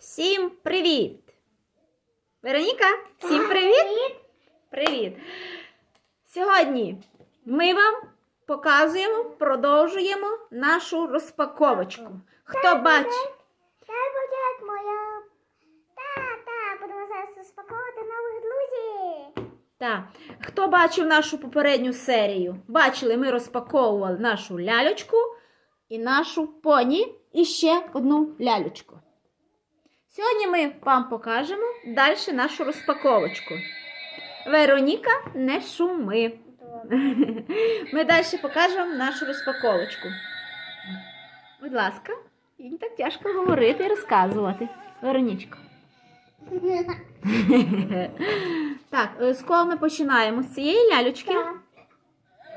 Всім привіт! Вероніка, всім привіт! Привіт! Сьогодні ми вам показуємо, продовжуємо нашу розпаковочку. Хто бачить? Це буде моя. Та, та, будемо зараз розпаковувати нових друзів. Так. Хто бачив нашу попередню серію? Бачили, ми розпаковували нашу лялечку і нашу поні, і ще одну лялечку. Сьогодні ми вам покажемо далі нашу розпаковочку. Вероніка, не шуми. Ми далі покажемо нашу розпаковочку. Будь ласка, не так тяжко говорити і розказувати. Веронічка. Так, е, з кого ми починаємо? З цієї лялючки?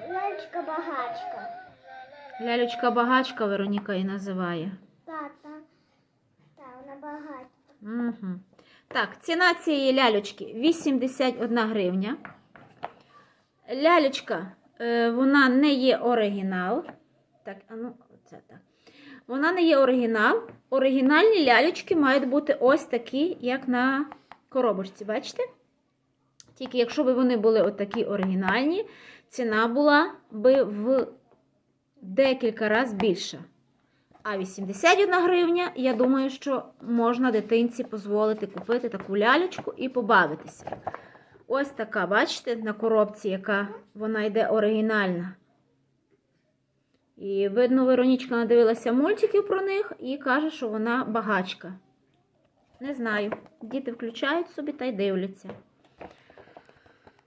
Лялечка багачка. Лялючка багачка Вероніка її називає. Багатька. Угу. Так, ціна цієї лялючки 81 гривня. Лялечка, е, вона не є оригінал. Так, а ну, це так. Вона не є оригінал. Оригінальні лялечки мають бути ось такі, як на коробочці, бачите? Тільки якщо б вони були отакі оригінальні, ціна була би в декілька разів більша. А 81 гривня, я думаю, що можна дитинці дозволити купити таку лялечку і побавитися. Ось така, бачите, на коробці, яка вона йде оригінальна. І видно, Веронічка надивилася мультиків про них і каже, що вона багачка. Не знаю. Діти включають собі та й дивляться.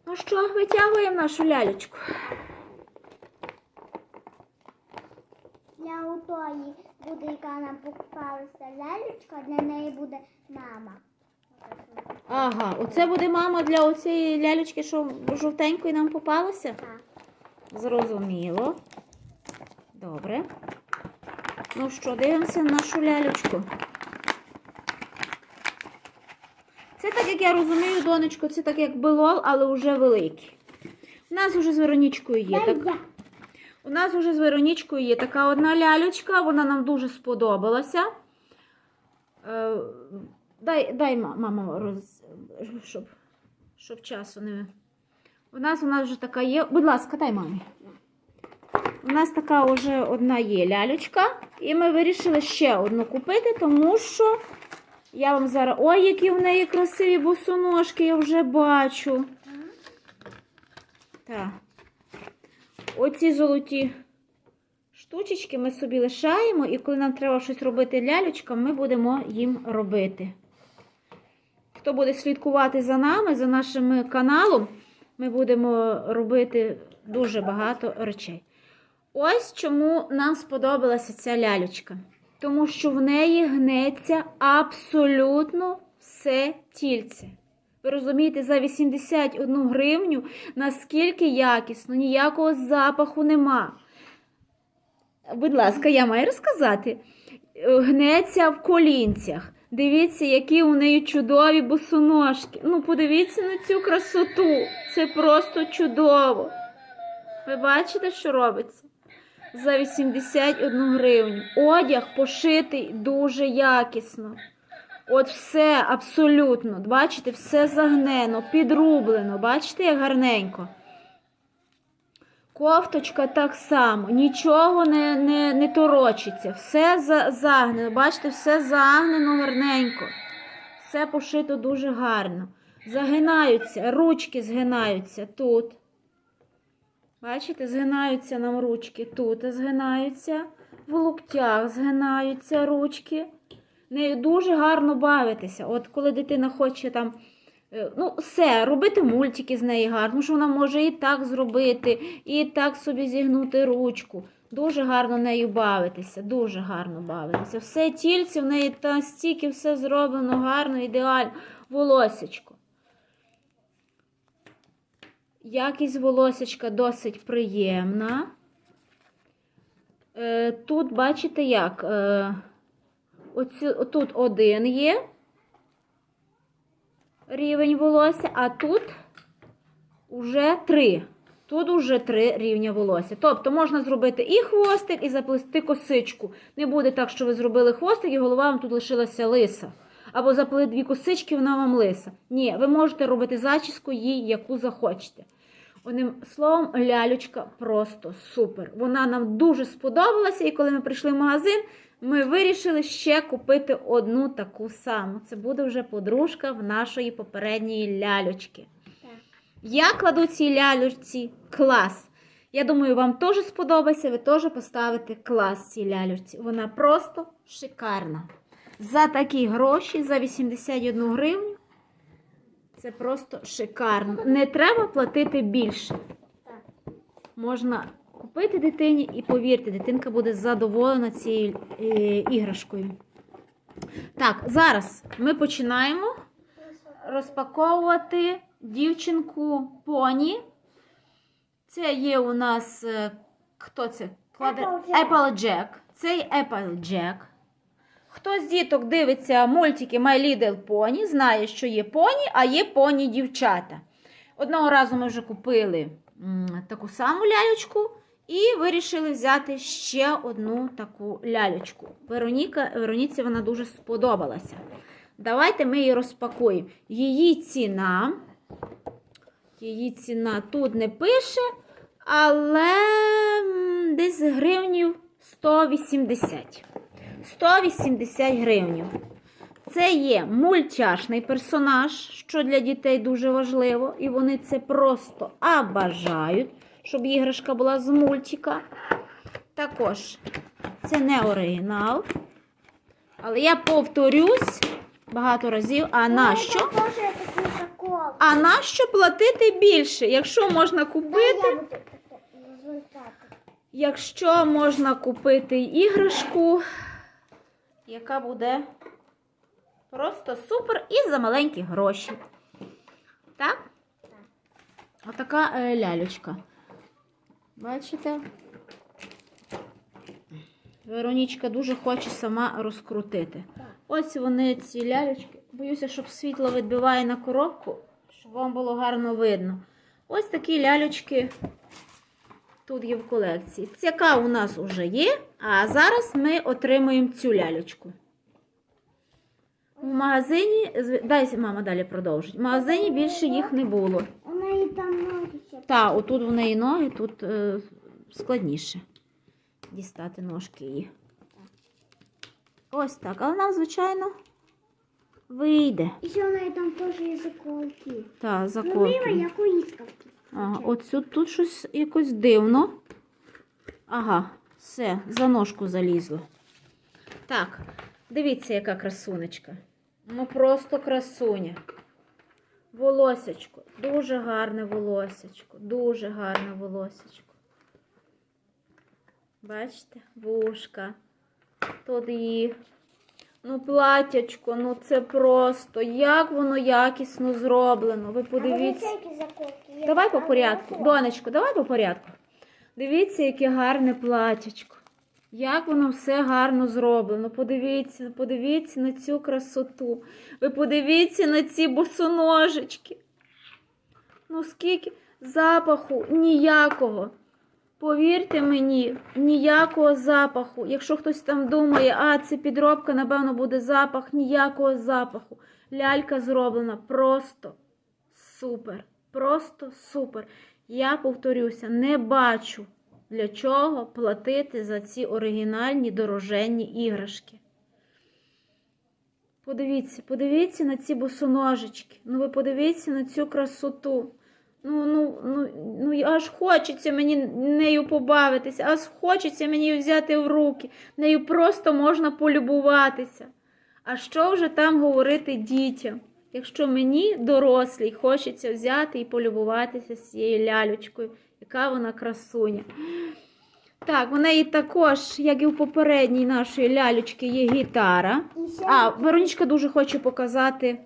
Ну що, витягуємо нашу лялечку. Для отої буде, яка нам попалася лялечка, для неї буде мама. Ага, оце буде мама для оцієї лялечки, що жовтенької нам попалася? Так. Зрозуміло. Добре. Ну що, дивимося на нашу лялечку. Це так, як я розумію, донечко, це так як белол, але вже великий. У нас вже з Веронічкою є. Так. У нас вже з Веронічкою є така одна лялечка, вона нам дуже сподобалася. Е, дай, дай мама, роз, щоб, щоб часу не. У нас у нас вже така є. Будь ласка, дай мамі. У нас така вже одна є лялечка, і ми вирішили ще одну купити, тому що я вам зараз. Ой, які в неї красиві босоножки, я вже бачу. Так. Оці золоті штучечки ми собі лишаємо, і коли нам треба щось робити лялечкам, ми будемо їм робити. Хто буде слідкувати за нами, за нашим каналом, ми будемо робити дуже багато речей. Ось чому нам сподобалася ця лялечка. Тому що в неї гнеться абсолютно все тільце. Ви розумієте, за 81 гривню наскільки якісно, ніякого запаху нема. Будь ласка, я маю розказати. Гнеться в колінцях. Дивіться, які у неї чудові босоножки. Ну, подивіться на цю красоту. Це просто чудово. Ви бачите, що робиться? За 81 гривню. Одяг пошитий дуже якісно. От все абсолютно. Бачите, все загнено, підрублено. Бачите, як гарненько. Кофточка так само, нічого не, не, не торочиться. Все за, загнено. Бачите, все загнено гарненько. Все пошито дуже гарно. Загинаються, ручки згинаються тут. Бачите, згинаються нам ручки. Тут згинаються, в локтях згинаються ручки. Нею дуже гарно бавитися. От коли дитина хоче там, е, ну, все, робити мультики з неї гарно, що вона може і так зробити, і так собі зігнути ручку. Дуже гарно нею бавитися, дуже гарно бавитися. Все тільце в неї та стільки все зроблено гарно, ідеально. Волосечко. Якість волосечка досить приємна. Е, Тут, бачите, як? Тут один є рівень волосся, а тут уже три. Тут уже три рівня волосся. Тобто можна зробити і хвостик, і заплести косичку. Не буде так, що ви зробили хвостик, і голова вам тут лишилася лиса. або заплели дві косички, вона вам лиса. Ні, ви можете робити зачіску їй, яку захочете. Одним словом, лялючка просто супер. Вона нам дуже сподобалася, і коли ми прийшли в магазин, ми вирішили ще купити одну таку саму. Це буде вже подружка в нашої попередньої лялючки. Так. Я кладу цій лялючці клас. Я думаю, вам теж сподобається, ви теж поставите клас цій лялючці. Вона просто шикарна. За такі гроші, за 81 гривню. Це просто шикарно. Не треба платити більше. Можна купити дитині і повірте, дитинка буде задоволена цією е, іграшкою. Так, зараз ми починаємо розпаковувати дівчинку поні. Це є у нас е, хто це? Applejack. Applejack. Це Applejack. Хто з діток дивиться мультики My Little Pony, знає, що є поні, а є поні дівчата. Одного разу ми вже купили таку саму лялечку і вирішили взяти ще одну таку лялечку. Вероніка, Вероніці вона дуже сподобалася. Давайте ми її розпакуємо. Її ціна. Її ціна тут не пише, але десь гривнів 180. 180 гривнів. Це є мультяшний персонаж, що для дітей дуже важливо, і вони це просто обажають, щоб іграшка була з мультика. Також це не оригінал. Але я повторюсь багато разів, а нащо? Теж такий. А нащо платити більше, якщо можна купити? Якщо можна купити іграшку, яка буде просто супер і за маленькі гроші. Так? Отака е, лялечка. Бачите? Веронічка дуже хоче сама розкрутити. Ось вони, ці лялечки. Боюся, щоб світло відбиває на коробку, щоб вам було гарно видно. Ось такі лялечки тут є в колекції. Яка у нас вже є, а зараз ми отримуємо цю лялечку. В магазині, дай мама далі продовжить. В магазині більше їх не було. У неї там ноги ще. Та, отут в неї ноги, тут е, складніше дістати ножки її. Ось так. Але нам, звичайно, вийде. І ще у неї там теж є заколки. Та, Ну, заколки. мила, як у іскавки. Ага, тут, тут щось якось дивно. Ага, все, за ножку залізло. Так, дивіться, яка красунечка. Ну просто красуня. Волосечко. Дуже гарне волосечко. Дуже гарне волосечко. Бачите? Вушка. Тут її. Ну, платячко, ну це просто. Як воно якісно зроблено. Ви подивіться. Давай по порядку. Донечко, давай по порядку. Дивіться, яке гарне платячко. Як воно все гарно зроблено. Подивіться, подивіться на цю красоту. Ви подивіться на ці босоножечки. Ну, скільки запаху ніякого. Повірте мені, ніякого запаху. Якщо хтось там думає, а це підробка, напевно, буде запах, ніякого запаху. Лялька зроблена просто супер. Просто супер. Я повторюся, не бачу, для чого платити за ці оригінальні дороженні іграшки. Подивіться, подивіться на ці босоножечки. Ну ви подивіться на цю красоту. Ну, ну, ну, ну аж хочеться мені нею побавитися, аж хочеться мені її взяти в руки. Нею просто можна полюбуватися. А що вже там говорити дітям? Якщо мені, дорослій, хочеться взяти і полюбуватися з цією лялючкою, яка вона красуня. Так, у неї також, як і у попередній нашої лялючки, є гітара. А, Веронічка дуже хоче показати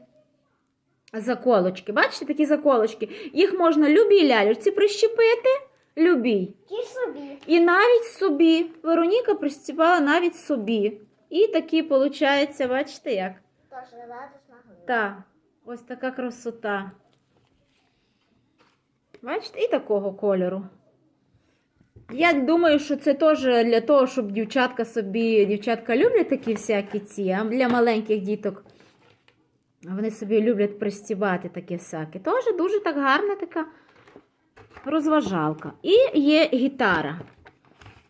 заколочки. Бачите, такі заколочки? Їх можна любій лялючці прищепити, любій. ті собі. І навіть собі. Вероніка прищепала навіть собі. І такі, виходить, бачите як? Тож. Так, ось така красота. Бачите, і такого кольору. Я думаю, що це теж для того, щоб дівчатка собі, дівчатка люблять такі всякі ці, а для маленьких діток Вони собі люблять пристібати таке всяке. Теж дуже так гарна така розважалка. І є гітара.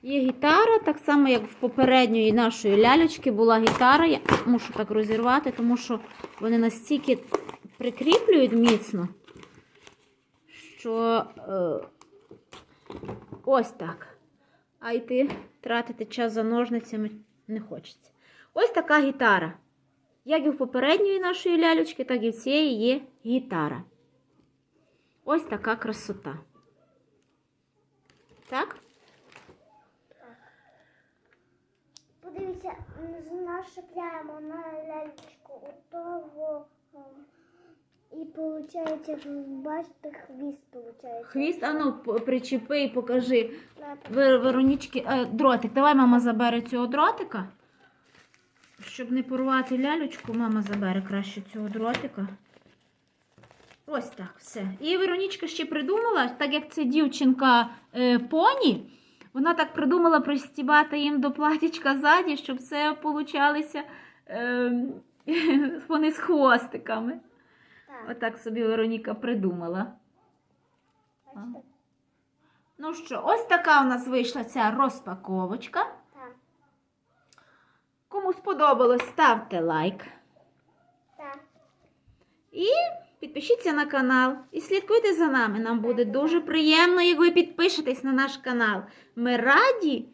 Є гітара, так само, як в попередньої нашої лялечки була гітара. Я мушу так розірвати, тому що вони настільки прикріплюють міцно, що е, ось так. А йти тратити час за ножницями не хочеться. Ось така гітара. Як і в попередньої нашої лялечки, так і в цієї є гітара. Ось така красота. Так? Подивіться, нашипляємо на лялечку у того. ем, І виходить, бачите, хвіст виходить. Хвіст, а ну причепи і покажи. Вер- Веронічки, е, дротик. Давай мама забере цього дротика. Щоб не порвати лялечку, мама забере краще цього дротика. Ось так, все. І Веронічка ще придумала, так як це дівчинка е, поні, вона так придумала пристібати їм до платічка ззаді, щоб це получалися е, вони з хвостиками. Так, Отак собі Вероніка придумала. Ну що, ось така у нас вийшла ця розпаковочка. Кому сподобалось, ставте лайк. так. І підпишіться на канал. І слідкуйте за нами. Нам буде дуже приємно, як ви підпишетесь на наш канал. Ми раді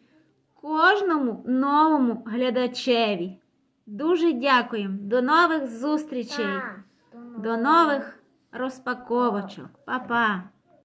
кожному новому глядачеві. Дуже дякуємо. До нових зустрічей. До нових розпаковочок. Па-па!